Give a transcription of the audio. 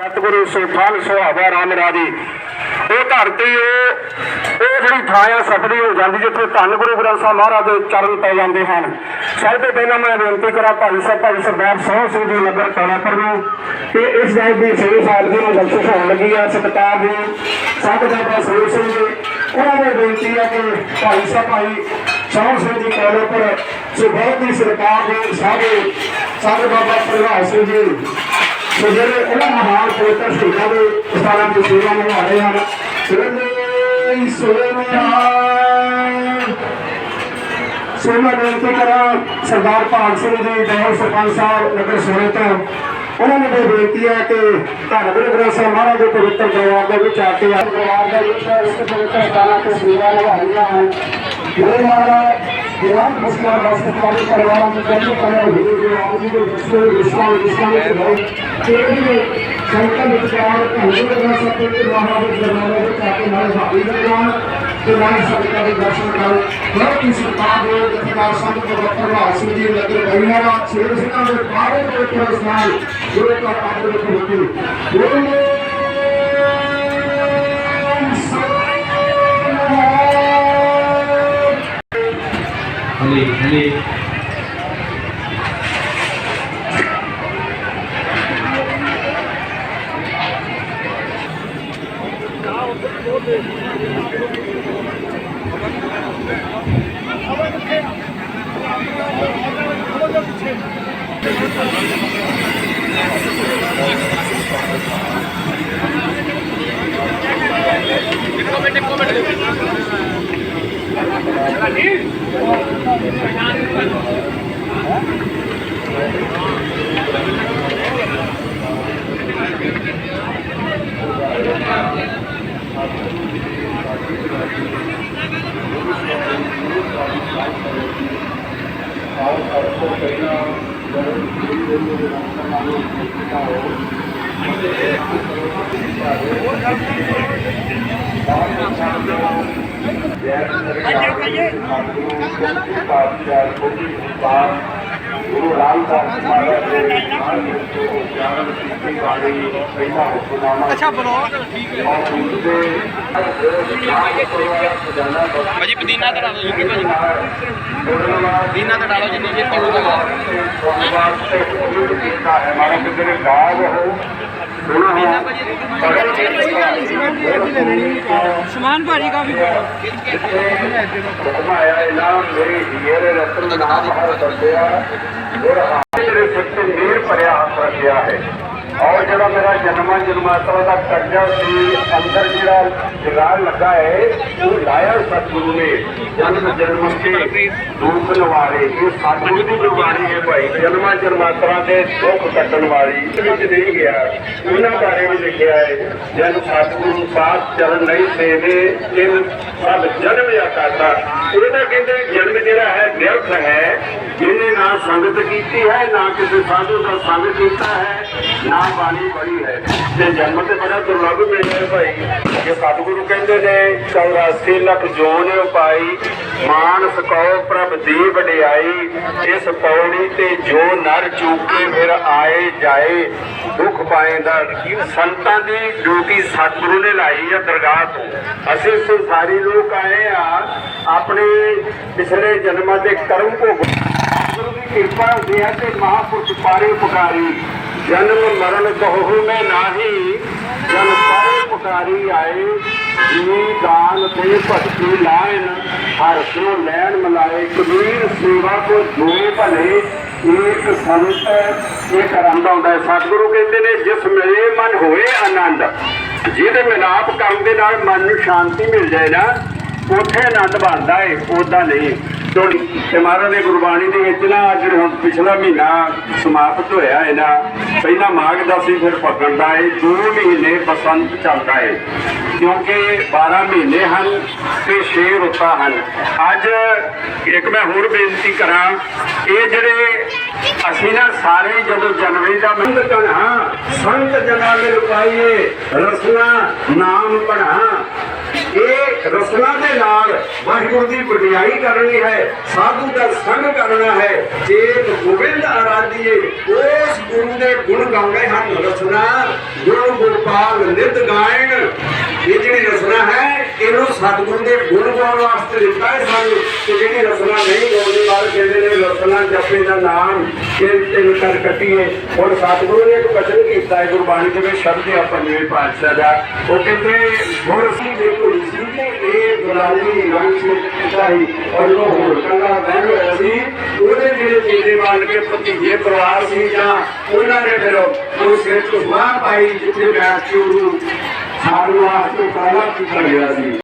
ਸਤਿਗੁਰੂ ਸੁਲਤਾਨ ਸੁਹਾਵਾ ਰਾਮ ਰਾਜੀ ਉਹ ਧਰਤੀ ਉਹ ਉਹ ਜਿਹੜੀ ਥਾਂ ਆ ਸਫਲੀ ਹੋ ਜਾਂਦੀ ਜਿੱਥੇ ਧੰਨ ਗੁਰੂ ਗ੍ਰੰਥ ਸਾਹਿਬ ਮਹਾਰਾਜ ਦੇ ਚਰਨ ਪੈ ਜਾਂਦੇ ਹਨ। ਸਭ ਤੋਂ ਪਹਿਲਾਂ ਮੈਂ ਬੇਨਤੀ ਕਰਾਂ, ਭਾਈ ਸਾਹਿਬ, ਭਾਈ ਸਰਦਾਰ ਸੋਹਣ ਸਿੰਘ ਜੀ ਨਗਰ ਕਲਾਪੁਰ ਨੂੰ ਕਿ ਇਸ ਗੱਲ ਦੀ 6 ਸਾਹਿਬ ਦੀ ਨੂੰ ਬਖਸ਼ਿਸ਼ ਹੋਣ ਲੱਗੀ ਆ, ਸਤਿਕਾਰ ਦੀ। ਸੰਤ ਬਾਬਾ ਸਰੂਪ ਸਿੰਘ ਜੀ, ਉਹਨਾਂ ਨੇ ਬੇਨਤੀ ਆ ਕਿ ਭਾਈ ਸਾਹਿਬ, ਭਾਈ ਸੋਹਣ ਸਿੰਘ ਜੀ ਕਲਾਪੁਰ ਸੋ ਬਹੁਤ ਹੀ ਸਰਕਾਰ ਦੇ ਸਾਰੇ ਸੰਤ ਬਾਬਾ ਪ੍ਰਭਾਤ ਸਿੰਘ ਜੀ ਸੋ ਜਿਹੜੇ ਉਹਨਾਂ ਮਹਾਨ ਪਵਿੱਤਰ ਸ਼ਹੀਦਾਂ ਦੇ ਸਥਾਨਾਂ ਤੇ ਸੇਵਾ ਨਿਭਾ ਰਹੇ ਹਨ ਸੋਨੇ ਸੋਨਿਆ ਸੋ ਬੇਨਤੀ ਕਰਾਂ ਸਰਦਾਰ ਭਾਗ ਸਿੰਘ ਜੀ ਦੇਵ ਸਰਪੰਚ ਸਾਹਿਬ, ਨਗਰ ਸੋਨੇ ਤੋਂ ਉਹਨਾਂ ਨੇ ਵੀ ਬੇਨਤੀ ਹੈ ਕਿ ਧੰਨ ਗੁਰੂ ਗ੍ਰੰਥ ਸਾਹਿਬ ਮਹਾਰਾਜ ਦੇ ਪਵਿੱਤਰ ਦਰਬਾਰ ਦੇ ਵਿੱਚ ਆ ਕੇ ਦਰਬਾਰ ਦਾ ਵਿੱਚ ਇਸ ਪਵਿੱਤਰ ਸਥਾਨਾਂ ਤੇ ਸੇਵਾ ਨਿਭਾ ਰਹੀਆਂ ਹਨ। ਜਿਹੜੇ ਮਹਾਰਾਜ ਜਿਹੜਾ ਮੁਸਲਿਮ ਬਸਤ ਕਾਲੀ ਪਰਿਵਾਰਾਂ ਨੂੰ ਕਹਿੰਦੇ ਕਰੇ ਹੋਏ ਜੋ ਆਪ ਜੀ ਦੇ ਵਿਸ਼ਵ ਵਿਸ਼ਵਾਂ ਵਿਸ਼ਵਾਂ ਵਿੱਚ ਹੋਏ ਤੇ ਇਹ ਸੰਕਲਪ ਵਿਚਾਰ ਧੰਨ ਗੁਰੂ ਗ੍ਰੰਥ ਸਾਹਿਬ ਦੇ ਮਹਾਰਾਜ ਦੇ ਦਰਬਾਰ ਵਿੱਚ ਆ ਕੇ ਨਾਲ ਭਾਗੀ ਕਰਵਾਉਣ ਤੇ ਨਾਲ ਸੰਗਤਾਂ ਦੇ ਦਰਸ਼ਨ ਕਰਨ ਬਹੁਤ ਹੀ ਸਤਿਕਾਰ ਦੇ ਜਥੇਦਾਰ ਸੰਤ ਬਾਬਾ ਪ੍ਰਭਾਤ ਸਿੰਘ ਜੀ ਨਗਰ যে Comment, comment. ਗੁਰੂ ਰਾਮਦਾਸ ਮਹਾਰਾਜ ਦੇ ਨਾਮ ਤੋਂ ਜਾਣ ਕੀਤੀ ਵਾਲੀ ਪਹਿਲਾ ਹੁਕਮਨਾਮਾ ਅੱਛਾ ਬਲੌਗ ਠੀਕ ਹੈ ਭਾਜੀ ਪੁਦੀਨਾ ਤੇ ਡਾਲੋ ਜੀ ਭਾਜੀ ਪੁਦੀਨਾ ਤੇ ਡਾਲੋ ਜਿੰਨੀ ਛੇਤੀ ਹੋ ਜਾਵੇ ਸਮਾਨ ਭਾਜੀ ਕਾਫੀ ਆਇਆ ਇਨਾਮ ਮੇਰੇ ਹੀਰੇ ਰਤਨ ਨਾਮ ਹਰ ਦੱਸਿਆ ਔਰ ਹਾਜ਼ਰ ਸੱਚੇ ਨੀਰ ਭਰਿਆ ਹੱਥ ਰੱਖਿਆ ਹੈ ਔਰ ਜਿਹੜਾ ਮੇਰਾ ਜਨਮਾਂ ਜਨਮਾਤਰਾ ਦਾ ਕਰਜ਼ਾ ਸੀ ਅੰਦਰ ਜਿਹੜਾ ਜਗਾੜ ਲੱਗਾ ਹੈ ਉਹ ਲਾਇਆ ਸਤਿਗੁਰੂ ਨੇ ਜਨਮ ਜਨਮ ਕੇ ਦੁੱਖ ਨਿਵਾਰੇ ਇਹ ਸਤਿਗੁਰੂ ਦੀ ਗੁਰਬਾਣੀ ਹੈ ਭਾਈ ਜਨਮਾਂ ਜਨਮਾਤਰਾ ਦੇ ਦੁੱਖ ਕੱਟਣ ਵਾਲੀ ਇਸ ਵਿੱਚ ਨਹੀਂ ਗਿਆ ਉਹਨਾਂ ਬਾਰੇ ਵੀ ਲਿਖਿਆ ਹੈ ਜਨ ਸਤਿਗੁਰੂ ਸਾਥ ਚਰਨ ਨਹੀਂ ਸੇਵੇ ਇਹ ਸਭ ਜਨਮ ਆਕਾਸ਼ਾ ਇਹਦਾ ਕਹਿੰਦੇ ਜਨਮ ਜਿਹੜਾ ਹੈ ਨਿਰਥ ਹੈ ਜਿਹਨੇ ਨਾ ਸੰਗਤ ਕੀਤੀ ਹੈ, ਨਾ ਕਿਸੇ ਸਾਧੂ ਦਾ ਸੰਗ ਕੀਤਾ ਹੈ, ਨਾ ਬਾਣੀ ਪੜ੍ਹੀ ਹੈ। ਤੇ ਜਨਮ ਤੇ ਬੜਾ ਦੁਰਲਭ ਮਿਲਿਆ ਭਾਈ। ਜੇ ਸਤਿਗੁਰੂ ਕਹਿੰਦੇ ਨੇ 84 ਲੱਖ ਜੋਨ ਉਪਾਈ ਮਾਨਸ ਕਉ ਪ੍ਰਭ ਦੀ ਵਡਿਆਈ, ਇਸ ਪੌੜੀ ਤੇ ਜੋ ਨਰ ਚੂਕੇ, ਫਿਰ ਆਏ ਜਾਏ। ਦੁੱਖ ਪਾਏਂਦਾ, ਸੰਤਾਂ ਦੀ ਡਿਊਟੀ ਸਤਿਗੁਰੂ ਨੇ ਲਾਈ ਆ ਦਰਗਾਹ ਤੋਂ। ਅਸੀਂ ਸੰਸਾਰੀ ਲੋਕ ਆਏ ਆ, ਆਪਣੇ ਪਿਛਲੇ ਜਨਮਾਂ ਦੇ ਕਰਮ ਭੋਗ ਗੁਰੂ ਦੀ ਕਿਰਪਾ ਹੁੰਦੀ ਹੈ ਤੇ ਮਹਾਪੁਰਖ ਪਾਰੇ ਪੁਕਾਰੀ। ਜਨਮ ਮਰਨ ਕਹੋ ਮੈਂ ਨਾਹੀ, ਜਨ ਪਾਰੇ ਪੁਕਾਰੀ ਆਏ। ਜੀ ਦਾਨ ਤੇ ਭਗਤੀ ਲਾਇਨ, ਹਰ ਸੋ ਲੈਣ ਮਲਾਏ। ਕਬੀਰ ਸੇਵਾ ਕੋ ਜੋਏ ਭਲੇ, ਏਕ ਸੰਤ ਇਹ ਕਰਮ ਆਉਂਦਾ ਹੈ। ਸਤਿਗੁਰੂ ਕਹਿੰਦੇ ਨੇ, ਜਿਸ ਮਿਲੇ ਮਨ ਹੋਏ ਆਨੰਦ। ਜਿਹਦੇ ਮਿਲਾਪ ਕਰਨ ਦੇ ਨਾਲ ਮਨ ਨੂੰ ਸ਼ਾਂਤੀ ਮਿਲ ਜਾਏ ਨਾ, ਉੱਥੇ ਆਨੰਦ ਬਣਦਾ ਏ ਉਦਾਂ ਨਹੀਂ। ਤੁਹਾਡੀ ਤੇ ਮਹਾਰਾਜ ਦੀ ਗੁਰਬਾਣੀ ਦੇ ਵਿੱਚ ਨਾ ਅੱਜ ਹੁਣ ਪਿਛਲਾ ਮਹੀਨਾ ਸਮਾਪਤ ਹੋਇਆ ਹੈ ਨਾ। ਮਾਘ ਦਾ ਸੀ, ਫਿਰ ਫੱਗਣ ਦਾ ਏ ਦੋ ਮਹੀਨੇ ਬਸੰਤ ਚੱਲਦਾ ਏ ਕਿਉਂਕਿ 12 ਮਹੀਨੇ ਹਨ ਤੇ 6 ਰੁੱਤਾਂ ਹਨ। ਅੱਜ ਇੱਕ ਮੈਂ ਹੋਰ ਬੇਨਤੀ ਕਰਾਂ, ਇਹ ਜਿਹੜੇ ਅਸੀਂ ਨਾ ਸਾਰੇ ਜਦੋਂ ਜਨਵਰੀ ਦਾ ਮਹੀਨਾ ਕਹਣਾ ਸੰਤ ਜਨਾਂ ਦੇ ਲੁਕਾਈਏ ਰਸਨਾ ਨਾਮ ਪੜ੍ਹਾ ਇਹ ਰਸਨਾ ਦੇ ਨਾਲ ਵਾਹਿਗੁਰੂ ਦੀ ਵਡਿਆਈ ਕਰਨੀ ਹੈ, ਸਾਧੂ ਦਾ ਸੰਗ ਕਰਨਾ ਹੈ, ਜੇ ਗੋਬਿੰਦ ਆਰਾਧੀਏ ਉਸ ਗੁਰੂ ਦੇ ਗੁਣ ਗਾਉਣੇ ਹਨ। ਰਸਨਾ ਗੁਰੂ ਗੋਪਾਲ ਨਿਤ ਗਾਇਣ ਇਹ ਜਿਹੜੀ ਰਸਨਾ ਹੈ ਇਹਨੂੰ ਸਤਿਗੁਰੂ ਦੇ ਗੁਣ ਗਾਉਣ ਵਾਸਤੇ ਦਿੱਤਾ ਹੈ ਸਾਨੂੰ। ਤੇ ਜਿਹੜੀ ਰਸਨਾ ਨਹੀਂ ਗਾਉਂਦੇ ਵਾਲੇ ਕਹਿੰਦੇ ਨੇ ਰਸਨਾ ਜਪੇ ਦਾ ਨਾਮ, ਇਹ ਤਿੰਨ ਕਰ ਕੱਟੀਏ। ਹੁਣ ਸਤਿਗੁਰੂ ਨੇ ਇੱਕ ਬਚਨ ਕੀਤਾ ਹੈ, ਗੁਰਬਾਣੀ ਦੇ ਵਿੱਚ ਸ਼ਬਦ ਹੈ ਪੰਜਵੇਂ ਪਾਤਸ਼ਾਹ ਦਾ। ਉਹ ਕਹਿੰਦੇ, ਗੁਰ ਸੀ ਦੇ ਕੋਈ ਸੀ ਇਹ ਗੁਲਾਮੀ ਰੰਗ ਸੇ ਕੀਤਾ ਔਰ ਉਹ ਹੋਰ ਕੰਗਾ ਬਹਿ ਹੋਇਆ ਸੀ। ਉਹਦੇ ਜਿਹੜੇ ਚੇਲੇ ਬਣ ਕੇ ਭਤੀਜੇ ਪਰਿਵਾਰ ਸੀ ਜਾਂ ਉਹਨਾਂ ਨੇ ਫਿਰ ਉਹ ਸਿਰ ਤੋਂ ਬਾਹਰ ਪਾਈ, ਜਿੱਥੇ ਬੈਠ ਕੇ ਉਹਨੂੰ ਸਾਰੂ ਵਾਸਤੇ ਕਾਲਾ ਕੀਤਾ ਗਿਆ ਸੀ